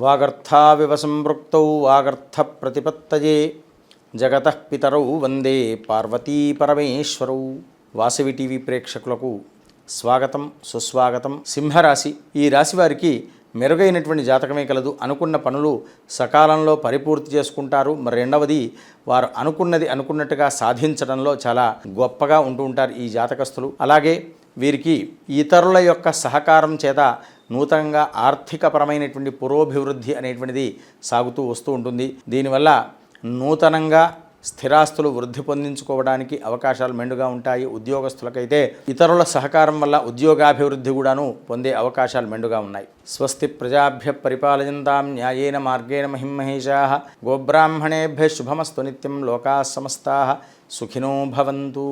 వాగర్థావివ సంపృక్తౌ వాగర్థ ప్రతిపత్తయే జగత పితరౌ వందే పార్వతీ పరమేశ్వరౌ వాసవి టీవీ ప్రేక్షకులకు స్వాగతం సుస్వాగతం. సింహరాశి ఈ రాశి వారికి మెరుగైనటువంటి జాతకమే కలదు. అనుకున్న పనులు సకాలంలో పరిపూర్తి చేసుకుంటారు. మరి రెండవది వారు అనుకున్నది అనుకున్నట్టుగా సాధించడంలో చాలా గొప్పగా ఉంటూ ఉంటారు ఈ జాతకస్తులు. అలాగే వీరికి ఇతరుల యొక్క సహకారం చేత నూతనంగా ఆర్థికపరమైనటువంటి పురోభివృద్ధి అనేటువంటిది సాగుతూ వస్తూ ఉంటుంది. దీనివల్ల నూతనంగా స్థిరాస్తులు వృద్ధి పొందించుకోవడానికి అవకాశాలు మెండుగా ఉంటాయి. ఉద్యోగస్తులకైతే ఇతరుల సహకారం వల్ల ఉద్యోగాభివృద్ధి కూడాను పొందే అవకాశాలు మెండుగా ఉన్నాయి. స్వస్తి ప్రజాభ్య పరిపాలయంతాం న్యాయేన మార్గేణ మహిమహేషా. గోబ్రాహ్మణేభ్య శుభమస్తు నిత్యం లోకా సమస్తా. సుఖినో భవంతు.